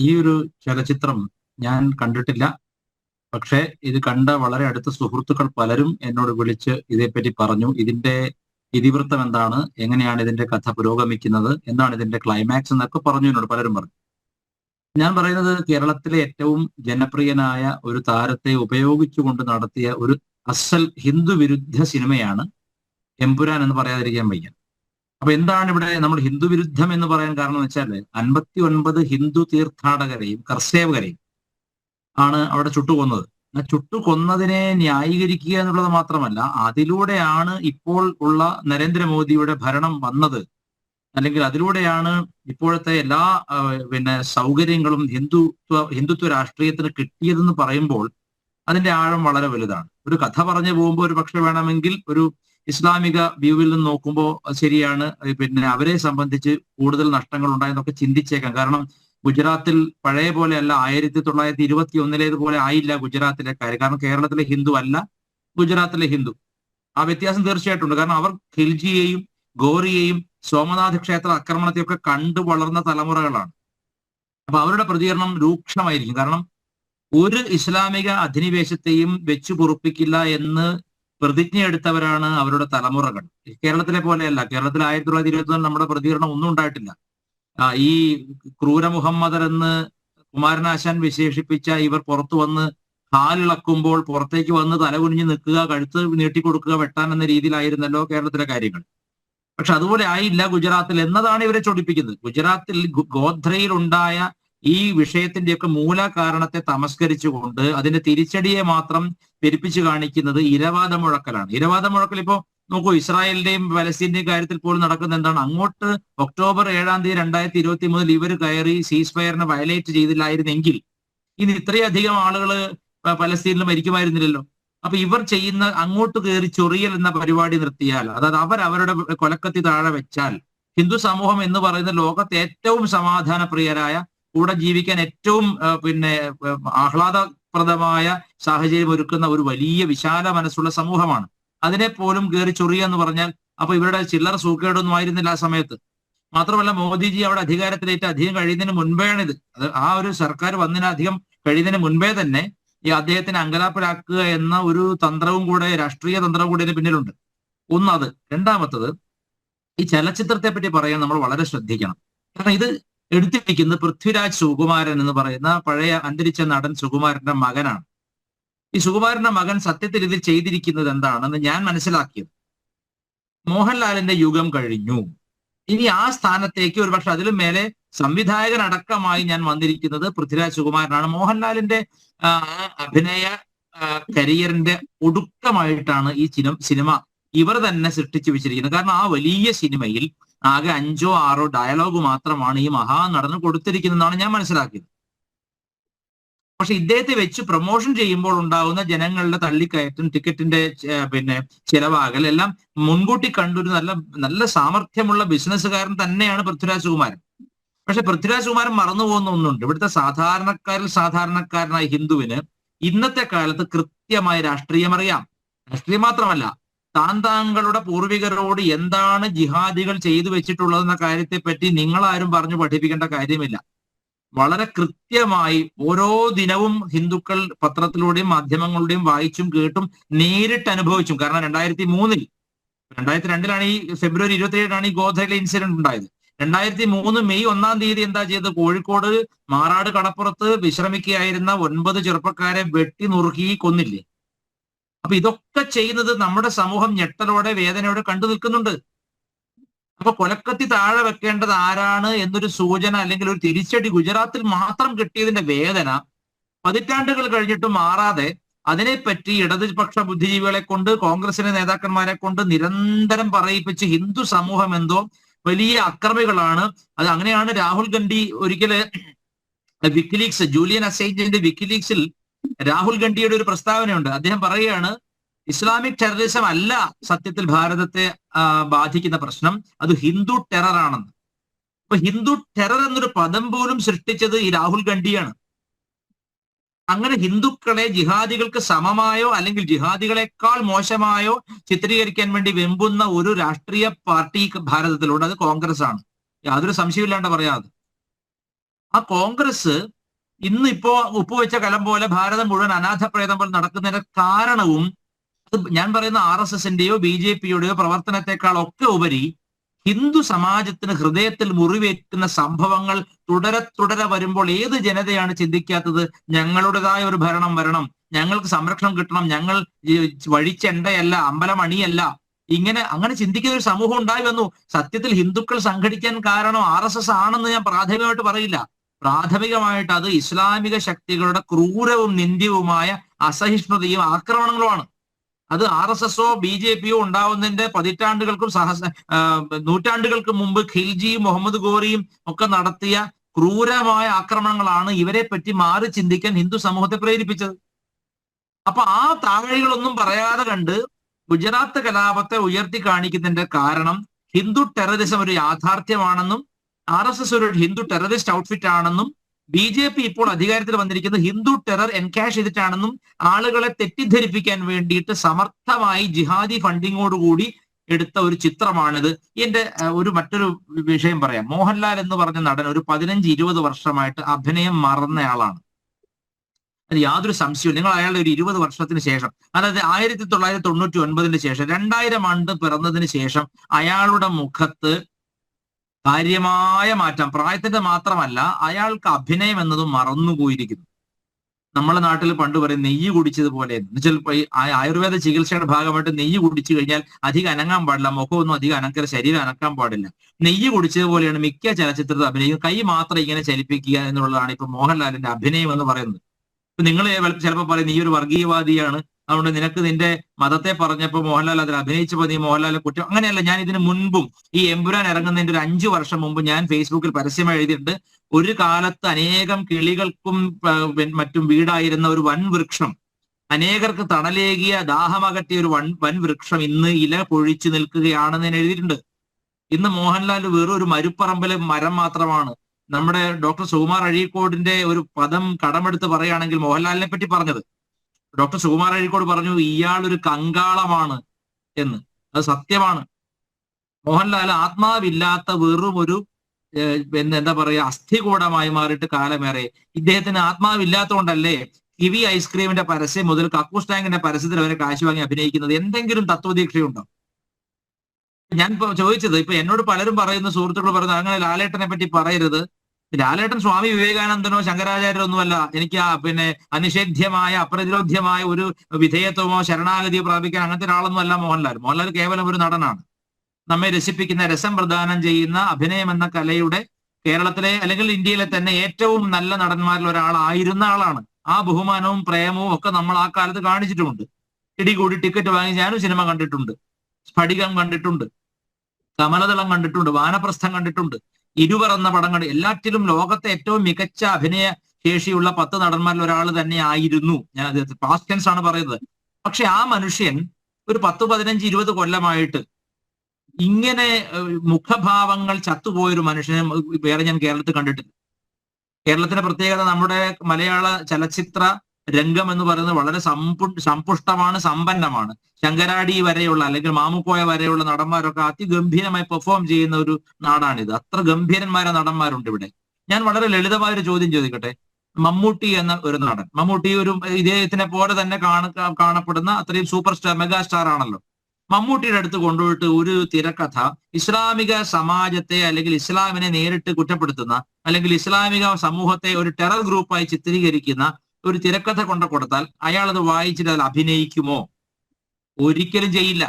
ഈ ഒരു ചലച്ചിത്രം ഞാൻ കണ്ടിട്ടില്ല. പക്ഷേ ഇത് കണ്ട വളരെ അടുത്ത സുഹൃത്തുക്കൾ പലരും എന്നോട് വിളിച്ച് ഇതേപ്പറ്റി പറഞ്ഞു. ഇതിന്റെ ഇതിവൃത്തം എന്താണ്? എങ്ങനെയാണ് ഇതിന്റെ കഥ പുരോഗമിക്കുന്നത്? എന്താണ് ഇതിന്റെ ക്ലൈമാക്സ് എന്നൊക്കെ പറഞ്ഞു എന്നോട് പലരും പറഞ്ഞു. ഞാൻ പറയുന്നത് കേരളത്തിലെ ഏറ്റവും ജനപ്രിയനായ ഒരു താരത്തെ ഉപയോഗിച്ചുകൊണ്ട് നടത്തിയ ഒരു അസൽ ഹിന്ദു വിരുദ്ധ സിനിമയാണ് എമ്പുരാൻ എന്ന് പറയാതിരിക്കാൻ വയ്യ. അപ്പൊ എന്താണ് ഇവിടെ നമ്മൾ ഹിന്ദു വിരുദ്ധം എന്ന് പറയാൻ കാരണം എന്ന് വെച്ചാൽ അൻപത്തി ഒൻപത് ഹിന്ദു തീർത്ഥാടകരെയും കർസേവകരെയും ആണ് അവിടെ ചുട്ടുകൊന്നത്. ആ ചുട്ടുകൊന്നതിനെ ന്യായീകരിക്കുക എന്നുള്ളത് മാത്രമല്ല അതിലൂടെയാണ് ഇപ്പോൾ ഉള്ള നരേന്ദ്രമോദിയുടെ ഭരണം വന്നത്. അല്ലെങ്കിൽ അതിലൂടെയാണ് ഇപ്പോഴത്തെ എല്ലാ പിന്നെ സൗകര്യങ്ങളും ഹിന്ദുത്വ ഹിന്ദുത്വ രാഷ്ട്രീയത്തിന് കിട്ടിയതെന്ന് പറയുമ്പോൾ അതിന്റെ ആഴം വളരെ വലുതാണ്. ഒരു കഥ പറഞ്ഞു പോകുമ്പോൾ ഒരു പക്ഷെ വേണമെങ്കിൽ ഒരു ഇസ്ലാമിക വ്യൂവിൽ നിന്ന് നോക്കുമ്പോൾ ശരിയാണ് പിന്നെ അവരെ സംബന്ധിച്ച് കൂടുതൽ നഷ്ടങ്ങൾ ഉണ്ടായെന്നൊക്കെ ചിന്തിച്ചേക്കാം. കാരണം ഗുജറാത്തിൽ പഴയ പോലെ അല്ല ആയിരത്തി തൊള്ളായിരത്തി ഇരുപത്തി ഒന്നിലേതുപോലെ ആയില്ല ഗുജറാത്തിലെ കാര്യം. കാരണം കേരളത്തിലെ ഹിന്ദു അല്ല ഗുജറാത്തിലെ ഹിന്ദു. ആ വ്യത്യാസം തീർച്ചയായിട്ടും ഉണ്ട് കാരണം അവർ ഖിൽജിയെയും ഗോറിയെയും സോമനാഥ് ക്ഷേത്ര ആക്രമണത്തെയൊക്കെ കണ്ടു വളർന്ന തലമുറകളാണ്. അപ്പൊ അവരുടെ പ്രതികരണം രൂക്ഷമായിരിക്കും. കാരണം ഒരു ഇസ്ലാമിക അധിനിവേശത്തെയും വെച്ചു പൊറുപ്പിക്കില്ല എന്ന് പ്രതിജ്ഞ എടുത്തവരാണ് അവരുടെ തലമുറകൾ. കേരളത്തിലെ പോലെയല്ല. കേരളത്തിൽ ആയിരത്തി തൊള്ളായിരത്തി ഇരുപത്തി നമ്മുടെ പ്രതികരണം ഒന്നും ഉണ്ടായിട്ടില്ല. ഈ ക്രൂര മുഹമ്മദർ എന്ന് കുമാരനാശാൻ വിശേഷിപ്പിച്ച ഇവർ പുറത്തു വന്ന് കാലിളക്കുമ്പോൾ പുറത്തേക്ക് വന്ന് തലകുനിഞ്ഞ് നിൽക്കുക കഴുത്ത് നീട്ടിക്കൊടുക്കുക വെട്ടാൻ എന്ന രീതിയിലായിരുന്നല്ലോ കേരളത്തിലെ കാര്യങ്ങൾ. പക്ഷെ അതുപോലെ ആയില്ല ഗുജറാത്തിൽ എന്നതാണ് ഇവരെ ചൊടിപ്പിക്കുന്നത്. ഗുജറാത്തിൽ ഗോധ്രയിൽ ഉണ്ടായ ഈ വിഷയത്തിന്റെയൊക്കെ മൂലകാരണത്തെ തമസ്കരിച്ചുകൊണ്ട് അതിന്റെ തിരിച്ചടിയെ മാത്രം പെരുപ്പിച്ചു കാണിക്കുന്നത് ഇരവാദ മുഴക്കലാണ്. ഇരവാദ മുഴക്കൽ ഇപ്പോ നോക്കൂ ഇസ്രായേലിന്റെയും പലസ്തീന്റെയും കാര്യത്തിൽ പോലും നടക്കുന്ന എന്താണ്? അങ്ങോട്ട് ഒക്ടോബർ ഏഴാം തീയതി രണ്ടായിരത്തി ഇരുപത്തി മൂന്നിൽ ഇവർ കയറി സീസ് ഫയറിനെ വയലേറ്റ് ചെയ്തില്ലായിരുന്നെങ്കിൽ ഇനി ഇത്രയധികം ആളുകൾ പലസ്തീനിൽ മരിക്കുമായിരുന്നില്ലല്ലോ. അപ്പൊ ഇവർ ചെയ്യുന്ന അങ്ങോട്ട് കയറി ചൊറിയൽ എന്ന പരിപാടി നിർത്തിയാൽ അതായത് അവർ അവരുടെ കൊലക്കത്തി താഴെ വെച്ചാൽ ഹിന്ദു സമൂഹം എന്ന് പറയുന്ന ലോകത്തെ ഏറ്റവും സമാധാനപ്രിയരായ കൂടെ ജീവിക്കാൻ ഏറ്റവും പിന്നെ ആഹ്ലാദപ്രദമായ സാഹചര്യം ഒരുക്കുന്ന ഒരു വലിയ വിശാല മനസ്സുള്ള സമൂഹമാണ്. അതിനെ പോലും കയറി ചൊറിയുക എന്ന് പറഞ്ഞാൽ അപ്പൊ ഇവരുടെ ചില്ലറ സൂക്കേടൊന്നും ആയിരുന്നില്ല ആ സമയത്ത്. മാത്രമല്ല മോദിജി അവിടെ അധികാരത്തിലേറ്റ് അധികം കഴിയുന്നതിന് മുൻപേയാണിത് അത് ആ ഒരു സർക്കാർ വന്നതിന് അധികം കഴിയുന്നതിന് മുൻപേ തന്നെ ഈ അദ്ദേഹത്തിനെ അങ്കലാപ്പിലാക്കുക എന്ന ഒരു തന്ത്രവും കൂടെ രാഷ്ട്രീയ തന്ത്രവും കൂടെ ഇതിന് പിന്നിലുണ്ട്. ഒന്നത്. രണ്ടാമത്തത് ഈ ചലച്ചിത്രത്തെ പറ്റി പറയാൻ നമ്മൾ വളരെ ശ്രദ്ധിക്കണം. കാരണം ഇത് എടുത്തിരിക്കുന്നത് പൃഥ്വിരാജ് സുകുമാരൻ എന്ന് പറയുന്ന പഴയ അന്തരിച്ച നടൻ സുകുമാരന്റെ മകനാണ്. ഈ സുകുമാരന്റെ മകൻ സത്യത്തിൽ ഇതിൽ ചെയ്തിരിക്കുന്നത് എന്താണെന്ന് ഞാൻ മനസ്സിലാക്കിയത്. മോഹൻലാലിന്റെ യുഗം കഴിഞ്ഞു. ഇനി ആ സ്ഥാനത്തേക്ക് ഒരുപക്ഷെ അതിലും മേലെ സംവിധായകൻ അടക്കമായി ഞാൻ വന്നിരിക്കുന്നത് പൃഥ്വിരാജ് സുകുമാരനാണ്. മോഹൻലാലിന്റെ അഭിനയ കരിയറിന്റെ ഒടുക്കമായിട്ടാണ് ഈ സിനിമ ഇവർ തന്നെ സൃഷ്ടിച്ചു വെച്ചിരിക്കുന്നത്. കാരണം ആ വലിയ സിനിമയിൽ ആകെ അഞ്ചോ ആറോ ഡയലോഗ് മാത്രമാണ് ഈ മഹാനടന് കൊടുത്തിരിക്കുന്നതെന്നാണ് ഞാൻ മനസ്സിലാക്കിയത്. പക്ഷെ ഇദ്ദേഹത്തെ വെച്ച് പ്രൊമോഷൻ ചെയ്യുമ്പോൾ ഉണ്ടാകുന്ന ജനങ്ങളുടെ തള്ളിക്കയറ്റം ടിക്കറ്റിന്റെ പിന്നെ ചിലവാകൽ എല്ലാം മുൻകൂട്ടി കണ്ടൊരു നല്ല നല്ല സാമർഥ്യമുള്ള ബിസിനസ്സുകാരൻ തന്നെയാണ് പൃഥ്വിരാജ് സുകുമാരൻ. പക്ഷെ പൃഥ്വിരാജ് സുകുമാരൻ മറന്നു പോകുന്ന ഒന്നുണ്ട്. ഇവിടുത്തെ സാധാരണക്കാരിൽ സാധാരണക്കാരനായ ഹിന്ദുവിന് ഇന്നത്തെ കാലത്ത് കൃത്യമായ രാഷ്ട്രീയം അറിയാം രാഷ്ട്രീയം മാത്രമല്ല താൻ താങ്കളുടെ പൂർവികരോട് എന്താണ് ജിഹാദികൾ ചെയ്തു വെച്ചിട്ടുള്ളതെന്ന കാര്യത്തെ പറ്റി നിങ്ങളാരും പറഞ്ഞു പഠിപ്പിക്കേണ്ട കാര്യമില്ല. വളരെ കൃത്യമായി ഓരോ ദിനവും ഹിന്ദുക്കൾ പത്രത്തിലൂടെയും മാധ്യമങ്ങളുടെയും വായിച്ചും കേട്ടും നേരിട്ട് അനുഭവിച്ചും. കാരണം രണ്ടായിരത്തി മൂന്നിൽ രണ്ടായിരത്തി രണ്ടിലാണ് ഈ ഫെബ്രുവരി ഇരുപത്തിയേഴാണ് ഈ ഗോധയിലെ ഇൻസിഡന്റ് ഉണ്ടായത്. രണ്ടായിരത്തി മൂന്ന് മെയ് ഒന്നാം തീയതി എന്താ ചെയ്തത്? കോഴിക്കോട് മാറാട് കടപ്പുറത്ത് വിശ്രമിക്കുകയായിരുന്ന ഒൻപത് ചെറുപ്പക്കാരെ വെട്ടി നുറുക്കി കൊന്നില്ലേ? അപ്പൊ ഇതൊക്കെ ചെയ്യുന്നത് നമ്മുടെ സമൂഹം ഞെട്ടലോടെ വേദനയോടെ കണ്ടു നിൽക്കുന്നുണ്ട്. അപ്പൊ കൊലക്കത്തി താഴെ വെക്കേണ്ടത് ആരാണ് എന്നൊരു സൂചന അല്ലെങ്കിൽ ഒരു തിരിച്ചടി ഗുജറാത്തിൽ മാത്രം കിട്ടിയതിന്റെ വേദന പതിറ്റാണ്ടുകൾ കഴിഞ്ഞിട്ട് മാറാതെ അതിനെപ്പറ്റി ഇടതുപക്ഷ ബുദ്ധിജീവികളെ കൊണ്ട് കോൺഗ്രസിന്റെ നേതാക്കന്മാരെ കൊണ്ട് നിരന്തരം പറയിപ്പിച്ച് ഹിന്ദു സമൂഹം എന്തോ വലിയ അക്രമികളാണ്. അത് അങ്ങനെയാണ് രാഹുൽ ഗാന്ധി ഒരിക്കൽ വിക്കിലീക്സ് ജൂലിയൻ അസൈജിന്റെ വിക്കിലീക്സിൽ രാഹുൽ ഗാന്ധിയുടെ ഒരു പ്രസ്താവനയുണ്ട്. അദ്ദേഹം പറയുകയാണ് ഇസ്ലാമിക് ടെററിസം അല്ല സത്യത്തിൽ ഭാരതത്തെ ബാധിക്കുന്ന പ്രശ്നം. അത് ഹിന്ദു ടെററാണെന്ന് അപ്പൊ ഹിന്ദു ടെറർ എന്നൊരു പദം പോലും സൃഷ്ടിച്ചത് ഈ രാഹുൽ ഗാന്ധിയാണ്. അങ്ങനെ ഹിന്ദുക്കളെ ജിഹാദികൾക്ക് സമമായോ അല്ലെങ്കിൽ ജിഹാദികളെക്കാൾ മോശമായോ ചിത്രീകരിക്കാൻ വേണ്ടി വെമ്പുന്ന ഒരു രാഷ്ട്രീയ പാർട്ടി ഭാരതത്തിലുണ്ട്. അത് കോൺഗ്രസ് ആണ് യാതൊരു സംശയമില്ലാണ്ട് പറയാതെ ആ കോൺഗ്രസ് ഇന്ന് ഇപ്പോ ഉപ്പുവെച്ച കലം പോലെ ഭാരതം മുഴുവൻ അനാഥ പ്രേതം പോലെ നടക്കുന്നതിന്റെ കാരണവും ഞാൻ പറയുന്ന ആർ എസ് എസിന്റെയോ ബി ജെ പിയുടെയോ പ്രവർത്തനത്തെക്കാൾ ഒക്കെ ഉപരി ഹിന്ദു സമാജത്തിന് ഹൃദയത്തിൽ മുറിവേറ്റുന്ന സംഭവങ്ങൾ തുടരെ തുടരെ വരുമ്പോൾ ഏത് ജനതയാണ് ചിന്തിക്കാത്തത്? ഞങ്ങളുടേതായ ഒരു ഭരണം വരണം. ഞങ്ങൾക്ക് സംരക്ഷണം കിട്ടണം. ഞങ്ങൾ വഴിച്ചെണ്ടയല്ല അമ്പലമണിയല്ല ഇങ്ങനെ അങ്ങനെ ചിന്തിക്കുന്ന ഒരു സമൂഹം ഉണ്ടായി വന്നു. സത്യത്തിൽ ഹിന്ദുക്കൾ സംഘടിക്കാൻ കാരണം ആർ ആണെന്ന് ഞാൻ പ്രാഥമികമായിട്ട് പറയില്ല. പ്രാഥമികമായിട്ട് അത് ഇസ്ലാമിക ശക്തികളുടെ ക്രൂരവും നിന്ദ്യവുമായ അസഹിഷ്ണുതയും ആക്രമണങ്ങളുമാണ്. അത് ആർ എസ് എസോ ബി ജെ പിയോ ഉണ്ടാവുന്നതിന്റെ പതിറ്റാണ്ടുകൾക്കും സഹസ നൂറ്റാണ്ടുകൾക്ക് മുമ്പ് ഖിൽജിയും മുഹമ്മദ് ഗോറിയും ഒക്കെ നടത്തിയ ക്രൂരമായ ആക്രമണങ്ങളാണ് ഇവരെ പറ്റി മാറി ചിന്തിക്കാൻ ഹിന്ദു സമൂഹത്തെ പ്രേരിപ്പിച്ചത്. അപ്പൊ ആ താഴെകളൊന്നും പറയാതെ കണ്ട് ഗുജറാത്ത് കലാപത്തെ ഉയർത്തി കാണിക്കുന്നതിന്റെ കാരണം ഹിന്ദു ടെററിസം ഒരു യാഥാർത്ഥ്യമാണെന്നും ആർ എസ് എസ് ഒരു ഹിന്ദു ടെററിസ്റ്റ് ഔട്ട്ഫിറ്റ് ആണെന്നും ബി ജെ പി ഇപ്പോൾ അധികാരത്തിൽ വന്നിരിക്കുന്നത് ഹിന്ദു ടെറർ എൻകാഷ് ചെയ്തിട്ടാണെന്നും ആളുകളെ തെറ്റിദ്ധരിപ്പിക്കാൻ വേണ്ടിയിട്ട് സമർത്ഥമായി ജിഹാദി ഫണ്ടിങ്ങോടുകൂടി എടുത്ത ഒരു ചിത്രമാണിത്. എന്റെ ഒരു മറ്റൊരു വിഷയം പറയാം. മോഹൻലാൽ എന്ന് പറഞ്ഞ നടൻ ഒരു പതിനഞ്ച് ഇരുപത് വർഷമായിട്ട് അഭിനയം മറന്നയാളാണ് അത് യാതൊരു സംശയവും നിങ്ങൾ അയാളുടെ ഒരു ഇരുപത് വർഷത്തിന് ശേഷം അതായത് ആയിരത്തി തൊള്ളായിരത്തി തൊണ്ണൂറ്റി ഒൻപതിന് ശേഷം രണ്ടായിരം ആണ്ട് പിറന്നതിന് ശേഷം അയാളുടെ മുഖത്ത് കാര്യമായ മാറ്റം പ്രായത്തിന്റെ മാത്രമല്ല അയാൾക്ക് അഭിനയം എന്നതും മറന്നുപോയിരിക്കുന്നു. നമ്മുടെ നാട്ടിൽ പണ്ട് പറയും നെയ്യ് കുടിച്ചതുപോലെ എന്നുവെച്ചാൽ ആയുർവേദ ചികിത്സയുടെ ഭാഗമായിട്ട് നെയ്യ് കുടിച്ചു കഴിഞ്ഞാൽ അധികം അനങ്ങാൻ പാടില്ല മുഖമൊന്നും അധികം അനക്കര ശരീരം അനക്കാൻ പാടില്ല. നെയ്യ് കുടിച്ചതുപോലെയാണ് മിക്ക ചലച്ചിത്രത്തിൽ അഭിനയിക്കുന്നത്. കൈ മാത്രം ഇങ്ങനെ ചലിപ്പിക്കുക എന്നുള്ളതാണ് ഇപ്പൊ മോഹൻലാലിന്റെ അഭിനയം എന്ന് പറയുന്നത്. ഇപ്പൊ നിങ്ങൾ ചിലപ്പോൾ പറയും നീ ഒരു വർഗീയവാദിയാണ്. അതുകൊണ്ട് നിനക്ക് നിന്റെ മതത്തെ പറഞ്ഞപ്പോൾ മോഹൻലാൽ അതിൽ അഭിനയിച്ചപ്പോൾ നീ മോഹൻലാൽ കുറ്റം അങ്ങനെയല്ല ഞാൻ ഇതിന് മുൻപും ഈ എമ്പുരാൻ ഇറങ്ങുന്നതിന്റെ ഒരു അഞ്ചു വർഷം മുമ്പ് ഞാൻ ഫേസ്ബുക്കിൽ പരസ്യം എഴുതിയിട്ടുണ്ട്. ഒരു കാലത്ത് അനേകം കിളികൾക്കും മറ്റും വീടായിരുന്ന ഒരു വൻ വൃക്ഷം. അനേകർക്ക് തണലേകിയ ദാഹമകറ്റിയ ഒരു വൻ വൻ വൃക്ഷം ഇന്ന് ഇല പൊഴിച്ചു നിൽക്കുകയാണെന്ന് ഞാൻ എഴുതിയിട്ടുണ്ട്. ഇന്ന് മോഹൻലാൽ വെറും ഒരു മരുപ്പറമ്പിലെ മരം മാത്രമാണ്. നമ്മുടെ ഡോക്ടർ സുകുമാർ അഴീക്കോടിന്റെ ഒരു പദം കടമെടുത്ത് പറയുകയാണെങ്കിൽ മോഹൻലാലിനെ പറ്റി പറഞ്ഞത്. ഡോക്ടർ സുകുമാർ അഴീക്കോട് പറഞ്ഞു ഇയാളൊരു കങ്കാളമാണ് എന്ന്. അത് സത്യമാണ്. മോഹൻലാൽ ആത്മാവില്ലാത്ത വെറും ഒരു എന്താ പറയാ അസ്ഥികൂടമായി മാറിയിട്ട് കാലമേറെ ഇദ്ദേഹത്തിന് ആത്മാവില്ലാത്തതുകൊണ്ടല്ലേ കിവി ഐസ്ക്രീമിന്റെ പരസ്യം മുതൽ കക്കൂസ് ടാങ്കിന്റെ പരസ്യത്തിൽ അവരെ കാശ് വാങ്ങി അഭിനയിക്കുന്നത്? എന്തെങ്കിലും തത്വദീക്ഷയുണ്ടോ? ഞാൻ ചോദിച്ചത് ഇപ്പൊ എന്നോട് പലരും പറയുന്ന സുഹൃത്തുക്കൾ പറയുന്നത് അങ്ങനെ ലാലേട്ടനെ പറ്റി പറയരുത്. ലാലേട്ടൻ സ്വാമി വിവേകാനന്ദനോ ശങ്കരാചാര്യോ ഒന്നുമല്ല എനിക്ക് ആ പിന്നെ അനിഷേധ്യമായ അപ്രതിരോധ്യമായ ഒരു വിധേയത്വമോ ശരണാഗതിയോ പ്രാപിക്കാൻ അങ്ങനത്തെ ഒരാളൊന്നും അല്ല മോഹൻലാൽ. മോഹൻലാൽ കേവലം ഒരു നടനാണ്. നമ്മെ രസിപ്പിക്കുന്ന രസം പ്രദാനം ചെയ്യുന്ന അഭിനയം എന്ന കലയുടെ കേരളത്തിലെ അല്ലെങ്കിൽ ഇന്ത്യയിലെ തന്നെ ഏറ്റവും നല്ല നടന്മാരിൽ ഒരാളായിരുന്ന ആളാണ്. ആ ബഹുമാനവും പ്രേമവും ഒക്കെ നമ്മൾ ആ കാലത്ത് കാണിച്ചിട്ടുമുണ്ട്. ഇടികൂടി ടിക്കറ്റ് വാങ്ങി ഞാനും സിനിമ കണ്ടിട്ടുണ്ട്. സ്ഫടികം കണ്ടിട്ടുണ്ട്. കമലതളം കണ്ടിട്ടുണ്ട്. വാനപ്രസ്ഥം കണ്ടിട്ടുണ്ട്. ഇരുവർ എന്ന പടം കണ്ട് എല്ലാറ്റിലും ലോകത്തെ ഏറ്റവും മികച്ച അഭിനയ ശേഷിയുള്ള പത്ത് നടന്മാരിൽ ഒരാൾ തന്നെ ആയിരുന്നു. ഞാൻ അത് പാസ്റ്റ് ടെൻസ് ആണ് പറയുന്നത്. പക്ഷെ ആ മനുഷ്യൻ ഒരു പത്ത് പതിനഞ്ച് ഇരുപത് കൊല്ലമായിട്ട് ഇങ്ങനെ മുഖഭാവങ്ങൾ ചത്തുപോയൊരു മനുഷ്യനെ വേറെ ഞാൻ കേരളത്തിൽ കണ്ടിട്ടില്ല. കേരളത്തിന്റെ പ്രത്യേകത നമ്മുടെ മലയാള ചലച്ചിത്ര രംഗം എന്ന് പറയുന്നത് വളരെ സമ്പു സമ്പുഷ്ടമാണ് സമ്പന്നമാണ്. ശങ്കരാടി വരെയുള്ള അല്ലെങ്കിൽ മാമുക്കോയ വരെയുള്ള നടന്മാരൊക്കെ അതിഗംഭീരമായി പെർഫോം ചെയ്യുന്ന ഒരു നാടാണിത്. അത്ര ഗംഭീരന്മാരായ നടന്മാരുണ്ട് ഇവിടെ. ഞാൻ വളരെ ലളിതമായ ഒരു ചോദ്യം ചോദിക്കട്ടെ? മമ്മൂട്ടി എന്ന ഒരു നടൻ. മമ്മൂട്ടി ഒരു ഇദ്ദേഹത്തിനെ പോലെ തന്നെ കാണ കാണപ്പെടുന്ന അത്രയും സൂപ്പർ സ്റ്റാർ മെഗാ സ്റ്റാർ ആണല്ലോ. മമ്മൂട്ടിയുടെ അടുത്ത് കൊണ്ടുപോയിട്ട് ഒരു തിരക്കഥ ഇസ്ലാമിക സമാജത്തെ അല്ലെങ്കിൽ ഇസ്ലാമിനെ നേരിട്ട് കുറ്റപ്പെടുത്തുന്ന അല്ലെങ്കിൽ ഇസ്ലാമിക സമൂഹത്തെ ഒരു ടെറർ ഗ്രൂപ്പായി ചിത്രീകരിക്കുന്ന ഒരു തിരക്കഥ കൊണ്ട കൊടുത്താൽ അയാൾ അത് വായിച്ചിട്ട് അതിൽ അഭിനയിക്കുമോ? ഒരിക്കലും ചെയ്യില്ല.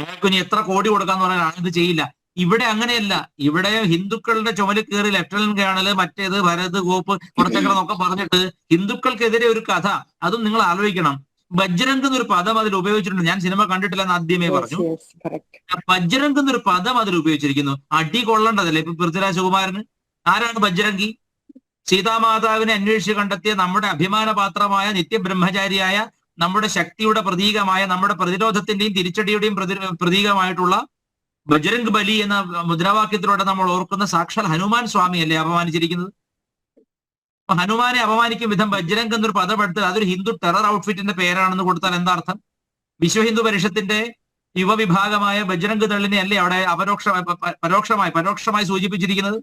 അയാൾക്ക് ഇനി എത്ര കോടി കൊടുക്കാന്ന് പറഞ്ഞാൽ അയാൾക്ക് ചെയ്യില്ല. ഇവിടെ അങ്ങനെയല്ല. ഇവിടെ ഹിന്ദുക്കളുടെ ചുമൽ കയറി ലെഫ്റ്റനന്റ് കേണൽ മറ്റേത് ഭരത് ഗോപ്പ് കുറച്ചൊക്കെ പറഞ്ഞിട്ട് ഹിന്ദുക്കൾക്കെതിരെ ഒരു കഥ. അതും നിങ്ങൾ ആലോചിക്കണം. ബജ്രംഗ് എന്നൊരു പദം അതിൽ ഉപയോഗിച്ചിട്ടുണ്ട്. ഞാൻ സിനിമ കണ്ടിട്ടില്ല എന്ന് ആദ്യമേ പറഞ്ഞു. ബജ്രംഗ് എന്നൊരു പദം അതിൽ ഉപയോഗിച്ചിരിക്കുന്നു. അടി കൊള്ളേണ്ടതല്ലേ? ഇപ്പൊ പൃഥ്വിരാജ് സുകുമാരന്? ആരാണ് ബജ്രംഗി? സീതാമാതാവിനെ അന്വേഷിച്ച് കണ്ടെത്തിയ നമ്മുടെ അഭിമാനപാത്രമായ നിത്യബ്രഹ്മചാരിയായ നമ്മുടെ ശക്തിയുടെ പ്രതീകമായ നമ്മുടെ പ്രതിരോധത്തിന്റെയും തിരിച്ചടിയുടെയും പ്രതി- പ്രതീകമായിട്ടുള്ള ബജ്രംഗ് ബലി എന്ന മുദ്രാവാക്യത്തിലൂടെ നമ്മൾ ഓർക്കുന്ന സാക്ഷാൽ ഹനുമാൻ സ്വാമിയല്ലേ അപമാനിച്ചിരിക്കുന്നത്? അപ്പൊ ഹനുമാനെ അപമാനിക്കും വിധം ബജ്രംഗ് എന്നൊരു പദമെടുത്ത് അതൊരു ഹിന്ദു ടെറർ ഔട്ട്ഫിറ്റിന്റെ പേരാണെന്ന് കൊടുത്താൽ എന്താ അർത്ഥം വിശ്വ ഹിന്ദു പരിഷത്തിന്റെ യുവവിഭാഗമായ ബജ്രംഗ് ദളിനെ അല്ലേ അവിടെ അപരോക്ഷ പരോക്ഷമായി പരോക്ഷമായി സൂചിപ്പിച്ചിരിക്കുന്നത്?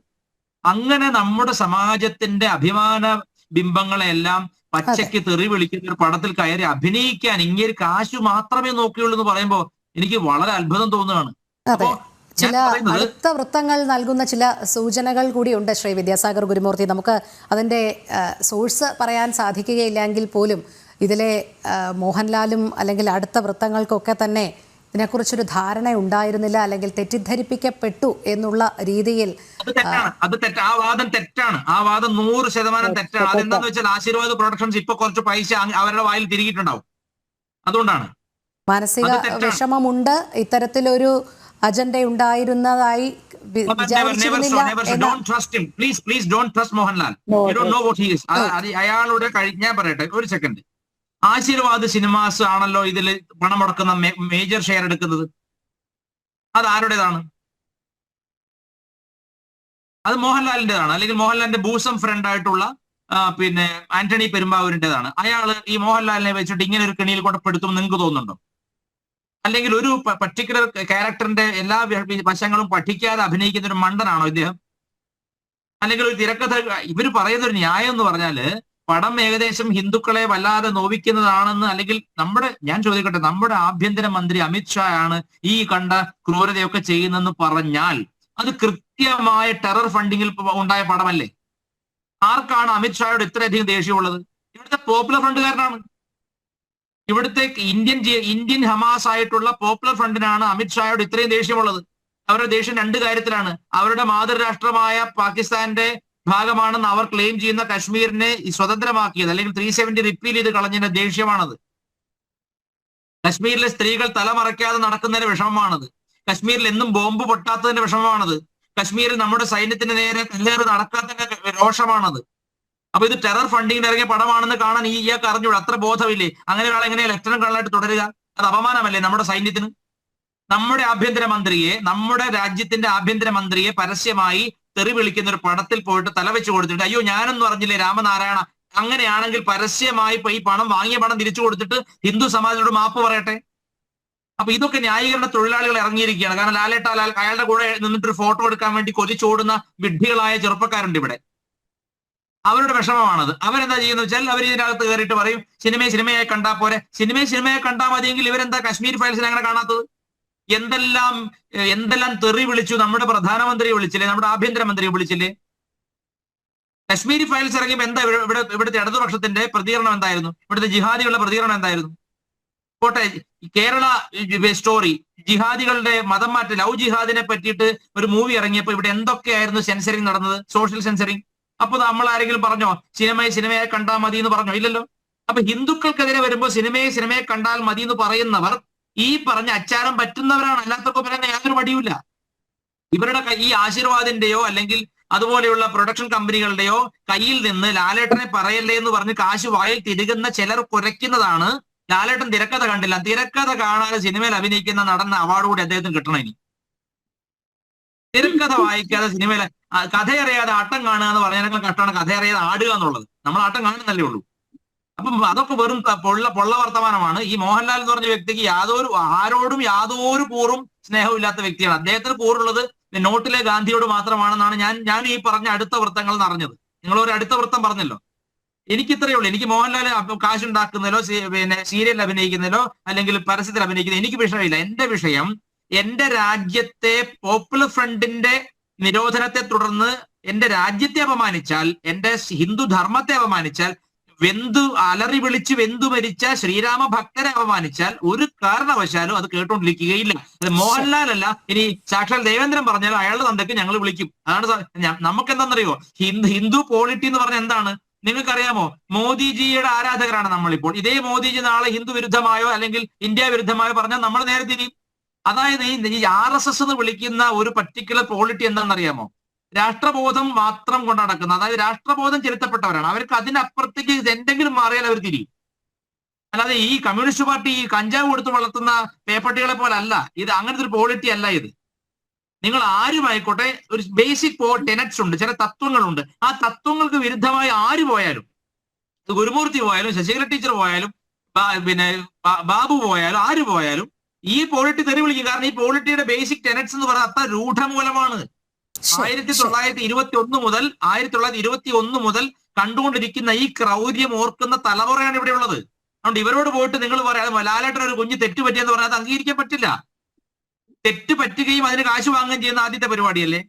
അങ്ങനെ നമ്മുടെ സമാജത്തിന്റെ അഭിമാന ബിംബങ്ങളെല്ലാം പച്ചയ്ക്ക് തെറി വിളിക്കുന്ന ഒരു പടത്തിൽ കയറി അഭിനയിക്കാൻ ഇങ്ങനെ കാശ് മാത്രമേ നോക്കിയുള്ളൂ എന്ന് പറയുമ്പോൾ എനിക്ക് വളരെ അത്ഭുതം തോന്നുകയാണ്. അപ്പോ ചില അടുത്ത വൃത്തങ്ങൾ നൽകുന്ന ചില സൂചനകൾ കൂടിയുണ്ട് ശ്രീ വിദ്യാസാഗർ ഗുരുമൂർത്തി. നമുക്ക് അതിന്റെ സോഴ്സ് പറയാൻ സാധിക്കുകയില്ലെങ്കിൽ പോലും ഇതിലെ മോഹൻലാലും അല്ലെങ്കിൽ അടുത്ത വൃത്തങ്ങൾക്കൊക്കെ തന്നെ ഇതിനെക്കുറിച്ചൊരു ധാരണ ഉണ്ടായിരുന്നില്ല അല്ലെങ്കിൽ തെറ്റിദ്ധരിപ്പിക്കപ്പെട്ടു എന്നുള്ള രീതിയിൽ അത് തെറ്റാണ്. അത് ആ വാദം തെറ്റാണ്. ആ വാദം നൂറ് ശതമാനം തെറ്റാണ്. അതെന്താന്ന് വെച്ചാൽ ആശീർവാദ് പ്രൊഡക്ഷൻസ് ഇപ്പൊ കുറച്ച് പൈസ അവരുടെ വായിൽ തിരികിട്ടുണ്ടാവും. അതുകൊണ്ടാണ്. മാനസിക വിഷമമുണ്ട്. ഇത്തരത്തിലൊരു അജണ്ട ഉണ്ടായിരുന്നതായി വി- വിചാരിച്ചിരുന്നില്ല don't trust him please please don't trust Mohanlal you don't know what he is അയാളുടെ ഞാൻ പറയട്ടെ. ഒരു സെക്കൻഡ് ആശീർവാദ് സിനിമാസ് ആണല്ലോ ഇതിൽ പണം മുടക്കുന്ന മേജർ ഷെയർ എടുക്കുന്നത്. അത് ആരുടേതാണ് അത് മോഹൻലാലിന്റെതാണ് അല്ലെങ്കിൽ മോഹൻലാലിന്റെ ബൂസം ഫ്രണ്ട് ആയിട്ടുള്ള പിന്നെ ആന്റണി പെരുമ്പാവൂരിന്റെതാണ് അയാൾ ഈ മോഹൻലാലിനെ വെച്ചിട്ട് ഇങ്ങനെ ഒരു കെണിയിൽ കൊണ്ട് പെടുത്തും നിങ്ങൾക്ക് തോന്നുന്നുണ്ടോ? അല്ലെങ്കിൽ ഒരു പർട്ടിക്കുലർ ക്യാരക്ടറിന്റെ എല്ലാ വശങ്ങളും പഠിക്കാതെ അഭിനയിക്കുന്ന ഒരു മണ്ടനാണോ ഇദ്ദേഹം? അല്ലെങ്കിൽ ഒരു തിരക്കഥ ഇവർ പറയുന്ന ഒരു ന്യായം എന്ന് പറഞ്ഞാൽ പടം ഏകദേശം ഹിന്ദുക്കളെ വല്ലാതെ നോവിക്കുന്നതാണെന്ന് അല്ലെങ്കിൽ നമ്മുടെ ഞാൻ ചോദിക്കട്ടെ നമ്മുടെ ആഭ്യന്തര മന്ത്രി ആണ് ഈ കണ്ട ക്രൂരതയൊക്കെ ചെയ്യുന്നെന്ന് പറഞ്ഞാൽ അത് കൃത്യമായ ടെറർ ഫണ്ടിങ്ങിൽ ഉണ്ടായ പടമല്ലേ? ആർക്കാണ് അമിത്ഷായോട് ഇത്രയധികം ദേഷ്യമുള്ളത്? ഇവിടുത്തെ പോപ്പുലർ ഫ്രണ്ടുകാരനാണ്. ഇവിടുത്തെ ഇന്ത്യൻ ഇന്ത്യൻ ഹമാസ് ആയിട്ടുള്ള പോപ്പുലർ ഫ്രണ്ടിനാണ് അമിത്ഷായോട് ഇത്രയും ദേഷ്യമുള്ളത്. അവരുടെ ദേഷ്യം രണ്ട് കാര്യത്തിലാണ്. അവരുടെ മാതൃരാഷ്ട്രമായ പാകിസ്ഥാന്റെ ഭാഗമാണെന്ന് അവർ ക്ലെയിം ചെയ്യുന്ന കശ്മീരിനെ സ്വതന്ത്രമാക്കിയത് അല്ലെങ്കിൽ ത്രീ സെവന്റി റിപ്പീൽ ചെയ്ത് കളഞ്ഞതിന്റെ ദേഷ്യമാണത്. കശ്മീരിലെ സ്ത്രീകൾ തലമറയ്ക്കാതെ നടക്കുന്നതിന്റെ വിഷമമാണത്. കശ്മീരിൽ എന്നും ബോംബ് പൊട്ടാത്തതിന്റെ വിഷമമാണത്. കശ്മീരിൽ നമ്മുടെ സൈന്യത്തിന് നേരെ കല്ലേറ് നടക്കാത്തതിന്റെ രോഷമാണത്. അപ്പൊ ഇത് ടെറർ ഫണ്ടിങ്ങിന് ഇറങ്ങിയ പടമാണെന്ന് കാണാൻ ഈ ഇയാൾക്ക് അറിഞ്ഞൂടെ. അത്ര ബോധമില്ലേ? അങ്ങനെ ഒരാൾ എങ്ങനെ ലഫ്റ്റനന്റ് കള്ളായിട്ട് തുടരുക? അത് അപമാനമല്ലേ നമ്മുടെ സൈന്യത്തിന്? നമ്മുടെ ആഭ്യന്തര മന്ത്രിയെ നമ്മുടെ രാജ്യത്തിന്റെ ആഭ്യന്തര മന്ത്രിയെ പരസ്യമായി തെറി വിളിക്കുന്ന ഒരു പണത്തിൽ പോയിട്ട് തല തലവെച്ച് കൊടുത്തിട്ട് അയ്യോ ഞാനൊന്നും അറിഞ്ഞില്ലേ രാമനാരായണ? അങ്ങനെയാണെങ്കിൽ പരസ്യമായി ഈ പണം വാങ്ങിയ പണം തിരിച്ചു കൊടുത്തിട്ട് ഹിന്ദു സമാജത്തോട് മാപ്പ് പറയട്ടെ? അപ്പൊ ഇതൊക്കെ ന്യായീകരണ തൊഴിലാളികൾ ഇറങ്ങിയിരിക്കുകയാണ്. കാരണം ലാലേട്ടാ ലാൽ അയാളുടെ കൂടെ നിന്നിട്ട് ഒരു ഫോട്ടോ എടുക്കാൻ വേണ്ടി കൊതിച്ചോടുന്ന വിഡ്ഢികളായ ചെറുപ്പക്കാരുണ്ട് ഇവിടെ. അവരുടെ വിഷമമാണത്. അവരെന്താ ചെയ്യുന്നത് വെച്ചാൽ അവർ ഇതിനകത്ത് കയറിയിട്ട് പറയും സിനിമയെ സിനിമയായി കണ്ടാൽ പോരെ. സിനിമയെ സിനിമയെ കണ്ടാൽ മതിയെങ്കിൽ ഇവരെന്താ കാശ്മീർ ഫയൽസിനെ അങ്ങനെ കാണാത്തത്? എന്തെല്ലാം എന്തെല്ലാം തെറി വിളിച്ചു നമ്മുടെ പ്രധാനമന്ത്രിയെ വിളിച്ചില്ലേ നമ്മുടെ ആഭ്യന്തരമന്ത്രിയെ വിളിച്ചില്ലേ? കശ്മീരി ഫയൽസ് ഇറങ്ങിയപ്പോൾ എന്താ ഇവിടെ ഇവിടെ ഇവിടുത്തെ ഇടതുപക്ഷത്തിന്റെ പ്രതികരണം എന്തായിരുന്നു? ഇവിടുത്തെ ജിഹാദികളുടെ പ്രതികരണം എന്തായിരുന്നു? പോട്ടെ കേരള സ്റ്റോറി ജിഹാദികളുടെ മതം മാറ്റ ലവ് ജിഹാദിനെ പറ്റിയിട്ട് ഒരു മൂവി ഇറങ്ങിയപ്പോൾ ഇവിടെ എന്തൊക്കെയായിരുന്നു സെൻസറിങ് നടന്നത്? സോഷ്യൽ സെൻസറിങ് അപ്പൊ നമ്മൾ ആരെങ്കിലും പറഞ്ഞോ സിനിമയെ സിനിമയെ കണ്ടാൽ മതി എന്ന് പറഞ്ഞോ? ഇല്ലല്ലോ. അപ്പൊ ഹിന്ദുക്കൾക്കെതിരെ വരുമ്പോൾ സിനിമയെ സിനിമയെ കണ്ടാൽ മതി എന്ന് പറയുന്നവർ ഈ പറഞ്ഞ അച്ചാരം പറ്റുന്നവരാണ്. അല്ലാത്തവർക്ക് പറയുന്ന യാതൊരു വടിയുമില്ല ഇവരുടെ ഈ ആശീർവാദിന്റെയോ അല്ലെങ്കിൽ അതുപോലെയുള്ള പ്രൊഡക്ഷൻ കമ്പനികളുടെയോ കയ്യിൽ നിന്ന് ലാലേട്ടനെ പറയല്ലേ എന്ന് പറഞ്ഞ് കാശ് വായിൽ തിരുകുന്ന ചിലർ കുരയ്ക്കുന്നതാണ് ലാലേട്ടൻ തിരക്കഥ കണ്ടില്ല. തിരക്കഥ കാണാതെ സിനിമയിൽ അഭിനയിക്കുന്ന നടന്ന അവാർഡ് കൂടി അദ്ദേഹത്തിന് കിട്ടണം ഇനി. തിരക്കഥ വായിക്കാതെ സിനിമയിൽ കഥയറിയാതെ ആട്ടം കാണുക എന്ന് പറഞ്ഞതിനേക്കാൾ കഷ്ടമാണ് കഥയറിയാതെ ആടുക എന്നുള്ളത്. നമ്മൾ ആട്ടം കാണുന്നല്ലേ ഉള്ളൂ. അപ്പം അതൊക്കെ വെറും പൊള്ള പൊള്ള വർത്തമാനമാണ്. ഈ മോഹൻലാൽ എന്ന് പറഞ്ഞ വ്യക്തിക്ക് യാതൊരു ആരോടും യാതൊരു കൂറും സ്നേഹവും ഇല്ലാത്ത വ്യക്തിയാണ്. അദ്ദേഹത്തിന് കൂറുള്ളത് നോട്ടിലെ ഗാന്ധിയോട് മാത്രമാണെന്നാണ് ഞാൻ ഞാൻ ഈ പറഞ്ഞ അടുത്ത വൃത്തങ്ങൾ എന്ന് അറിഞ്ഞത് നിങ്ങൾ ഒരു അടുത്ത വൃത്തം പറഞ്ഞല്ലോ. എനിക്ക് ഇത്രയേ ഉള്ളൂ. എനിക്ക് മോഹൻലാൽ കാശ് കാശുണ്ടാക്കുന്നതിലോ പിന്നെ സീരിയലിൽ അഭിനയിക്കുന്നതിലോ അല്ലെങ്കിൽ പരസ്യത്തിൽ അഭിനയിക്കുന്നതിലോ എനിക്ക് വിഷയമില്ല. എന്റെ വിഷയം എന്റെ രാജ്യത്തെ പോപ്പുലർ ഫ്രണ്ടിന്റെ നിരോധനത്തെ തുടർന്ന് എന്റെ രാജ്യത്തെ അപമാനിച്ചാൽ എന്റെ ഹിന്ദു ധർമ്മത്തെ അപമാനിച്ചാൽ വെന്തു അലറി വിളിച്ച് വെന്തു മരിച്ച ശ്രീരാമ ഭക്തരെ അപമാനിച്ചാൽ ഒരു കാരണവശാലും അത് കേട്ടുകൊണ്ടിരിക്കുകയില്ല. അത് മോഹൻലാൽ അല്ല ഇനി സാക്ഷാൽ ദേവേന്ദ്രൻ പറഞ്ഞാൽ അയാളുടെ തന്തയ്ക്ക് ഞങ്ങൾ വിളിക്കും. അതാണ് നമുക്ക് എന്താണെന്നറിയോ ഹിന്ദു ഹിന്ദു പോളിറ്റി എന്ന് പറഞ്ഞാൽ എന്താണ്? നിങ്ങൾക്കറിയാമോ? മോദിജിയുടെ ആരാധകരാണ് നമ്മളിപ്പോൾ. ഇതേ മോദിജി നാളെ ഹിന്ദു വിരുദ്ധമായോ അല്ലെങ്കിൽ ഇന്ത്യ വിരുദ്ധമായോ പറഞ്ഞാൽ നമ്മൾ നേരെ തിരിയും അതായത് ഈ ആർ എസ് എസ് എന്ന് വിളിക്കുന്ന ഒരു പർട്ടിക്കുലർ പോളിറ്റി എന്താണെന്നറിയാമോ? രാഷ്ട്രബോധം മാത്രം കൊണ്ട് നടക്കുന്നത് അതായത് രാഷ്ട്രബോധം ചെലുത്തപ്പെട്ടവരാണ്. അവർക്ക് അതിനപ്പുറത്തേക്ക് എന്തെങ്കിലും മാറിയാൽ അവർ തിരിയും അല്ലാതെ ഈ കമ്മ്യൂണിസ്റ്റ് പാർട്ടി ഈ കഞ്ചാവ് കൊടുത്ത് വളർത്തുന്ന പേപ്പട്ടികളെ പോലെ അല്ല ഇത് അങ്ങനത്തെ ഒരു പോളിറ്റി അല്ല ഇത്. നിങ്ങൾ ആരുമായിക്കോട്ടെ ഒരു ബേസിക് പോ ടെനറ്റ്സ് ഉണ്ട് ചില തത്വങ്ങളുണ്ട്. ആ തത്വങ്ങൾക്ക് വിരുദ്ധമായി ആര് പോയാലും ഗുരുമൂർത്തി പോയാലും ശശികല ടീച്ചർ പോയാലും പിന്നെ ബാബു പോയാലും ആര് പോയാലും ഈ പോളിറ്റി തെറി വിളിക്കും. കാരണം ഈ പോളിറ്റിയുടെ ബേസിക് ടെനറ്റ്സ് എന്ന് പറയുന്നത് അത്ര രൂഢമൂലമാണ്. ആയിരത്തി. തൊള്ളായിരത്തി ഇരുപത്തി ഒന്ന് മുതൽ ആയിരത്തി തൊള്ളായിരത്തി ഇരുപത്തി ഒന്ന് മുതൽ കണ്ടുകൊണ്ടിരിക്കുന്ന ഈ ക്രൗര്യം ഓർക്കുന്ന തലമുറയാണ് ഇവിടെ ഉള്ളത്. അതുകൊണ്ട് ഇവരോട് പോയിട്ട് നിങ്ങൾ പറയാം ലാലേട്ടൻ ഒരു കുഞ്ഞ് തെറ്റ് പറ്റിയെന്ന് പറഞ്ഞാൽ അത് അംഗീകരിക്കാൻ പറ്റില്ല. തെറ്റ് പറ്റുകയും അതിന് കാശ് വാങ്ങുകയും ചെയ്യുന്ന ആദ്യത്തെ പരിപാടിയല്ലേ?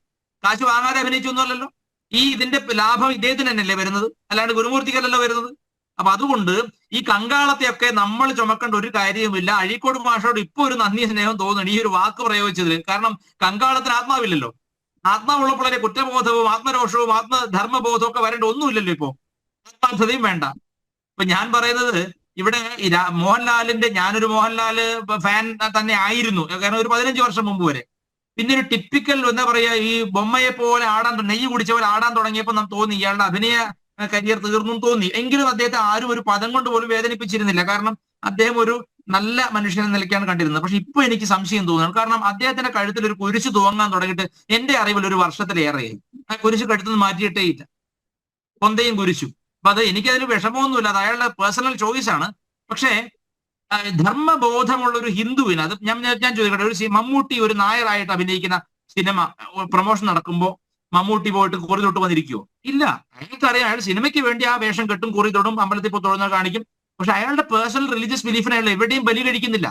കാശ് വാങ്ങാതെ അഭിനയിച്ചൊന്നുമല്ലല്ലോ ഈ ഇതിന്റെ ലാഭം ഇദ്ദേഹത്തിന് തന്നെയല്ലേ വരുന്നത്? അല്ലാണ്ട് ഗുരുമൂർത്തിക്കല്ലല്ലോ വരുന്നത്? അപ്പൊ അതുകൊണ്ട് ഈ കങ്കാളത്തെയൊക്കെ നമ്മൾ ചുമക്കേണ്ട ഒരു കാര്യവുമില്ല. അഴീക്കോട് മാഷോട് ഇപ്പൊ ഒരു നന്ദി സ്നേഹം തോന്നുന്നു. ഈ ഒരു വാക്ക് പ്രയോഗിച്ചതിൽ. കാരണം കങ്കാളത്തിന് ആത്മാവില്ലല്ലോ. ആത്മാവുള്ളപ്പോഴേ കുറ്റബോധവും ആത്മരോഷവും ആത്മധർമ്മബോധവും ഒക്കെ വരേണ്ട ഒന്നുമില്ലല്ലോ ഇപ്പോ. ആത്മാർത്ഥതയും വേണ്ട. ഇപ്പൊ ഞാൻ പറയുന്നത് ഇവിടെ മോഹൻലാലിന്റെ ഞാനൊരു മോഹൻലാൽ ഫാൻ തന്നെ ആയിരുന്നു. കാരണം ഒരു പതിനഞ്ച് വർഷം മുമ്പ് വരെ. പിന്നെ ഒരു ടിപ്പിക്കൽ എന്താ പറയാ ഈ ബൊമ്മയെ പോലെ ആടാൻ നെയ്യ് കുടിച്ച പോലെ ആടാൻ തുടങ്ങിയപ്പോൾ നമുക്ക് തോന്നി ഇയാളുടെ അഭിനയ കരിയർ തീർന്നു തോന്നി. എങ്കിലും അദ്ദേഹത്തെ ആരും ഒരു പദം കൊണ്ട് പോലും വേദനിപ്പിച്ചിരുന്നില്ല. കാരണം അദ്ദേഹം ഒരു നല്ല മനുഷ്യനെ നിലയ്ക്കാണ് കണ്ടിരുന്നത്. പക്ഷെ ഇപ്പൊ എനിക്ക് സംശയം തോന്നുന്നു കാരണം അദ്ദേഹത്തിന്റെ കഴുത്തിൽ ഒരു കുരിശ് തൂങ്ങാൻ തുടങ്ങിയിട്ട് എന്റെ അറിവിൽ ഒരു വർഷത്തിലേറെയായി ആ കുരിശ് കഴുത്തിൽ നിന്ന് മാറ്റിയിട്ടേ ഇല്ല. കൊന്തയും കുരിശും. അപ്പൊ അത് എനിക്കതിന് വിഷമമൊന്നുമില്ല. അത് അയാളുടെ പേഴ്സണൽ ചോയ്സ് ആണ്. പക്ഷേ ധർമ്മബോധമുള്ള ഒരു ഹിന്ദുവിന് അത് ഞാൻ ഞാൻ ചോദിക്കട്ടെ. ഒരു മമ്മൂട്ടി ഒരു നായറായിട്ട് അഭിനയിക്കുന്ന സിനിമ പ്രൊമോഷൻ നടക്കുമ്പോൾ മമ്മൂട്ടി പോയിട്ട് കുറി തൊട്ട് വന്നിരിക്കുവോ? ഇല്ല. അയാൾക്കറിയാം. അയാൾ സിനിമയ്ക്ക് വേണ്ടി ആ വേഷം കെട്ടും കുറി തൊടും അമ്പലത്തിൽ പോയി തൊഴുന്ന കാണിക്കും. പക്ഷെ അയാളുടെ പേഴ്സണൽ റിലീജിയസ് ബിലീഫിനെ അയാൾ എവിടെയും ബലി കഴിക്കുന്നില്ല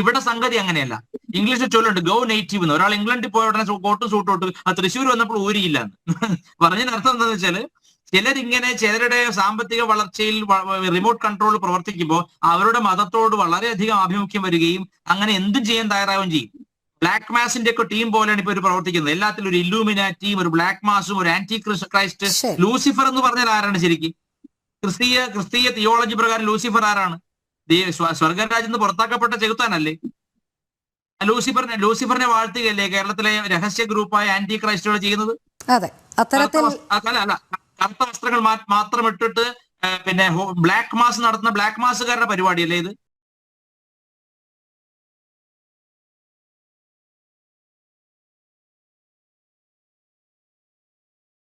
ഇവിടെ സംഗതി അങ്ങനെയല്ല. ഇംഗ്ലീഷിൽ ചൊല്ലുണ്ട് ഗോ നേറ്റീവ് എന്ന്. ഒരാൾ ഇംഗ്ലണ്ടിൽ പോയ ഉടനെ കോട്ടും സൂട്ടും ഇട്ട് ആ തൃശ്ശൂർ വന്നപ്പോൾ ഊരിയില്ല എന്ന്. പറഞ്ഞതിന് അർത്ഥം എന്താണെന്ന് വെച്ചാൽ ചിലരിങ്ങനെ ചിലരുടെ സാമ്പത്തിക വളർച്ചയിൽ റിമോട്ട് കൺട്രോൾ പ്രവർത്തിക്കുമ്പോൾ അവരുടെ മതത്തോട് വളരെയധികം ആഭിമുഖ്യം വരികയും അങ്ങനെ എന്തും ചെയ്യാൻ തയ്യാറാവുകയും ചെയ്യും. ബ്ലാക്ക് മാസിന്റെ ഒക്കെ ടീം പോലെയാണ് ഇപ്പൊ ഒരു പ്രവർത്തിക്കുന്നത്. എല്ലാത്തിലും ഒരു ഇല്ലൂമിനാറ്റിയും ഒരു ബ്ലാക്ക് മാസും ഒരു ആന്റി ക്രൈസ്റ്റ് ലൂസിഫർ എന്ന് പറഞ്ഞാൽ ആരാണ് ശരിക്കും? ക്രിസ്തീയ ക്രിസ്തീയ തിയോളജി പ്രകാരം ലൂസിഫർ ആരാണ്? സ്വർഗരാജ്യം നിന്ന് പുറത്താക്കപ്പെട്ട ചെകുത്താനല്ലേ? ലൂസിഫറിനെ ലൂസിഫറിനെ വാഴ്ത്തുകയല്ലേ കേരളത്തിലെ രഹസ്യ ഗ്രൂപ്പായ ആന്റി ക്രൈസ്റ്റുകൾ ചെയ്യുന്നത്? അതെ. അത്തരത്തിൽ അല്ല അല്ല. കറുത്ത വസ്ത്രങ്ങൾ മാത്രം ഇട്ടിട്ട് പിന്നെ ബ്ലാക്ക് മാസ് നടത്തുന്ന ബ്ലാക്ക് മാസുകാരുടെ പരിപാടിയല്ലേ ഇത്?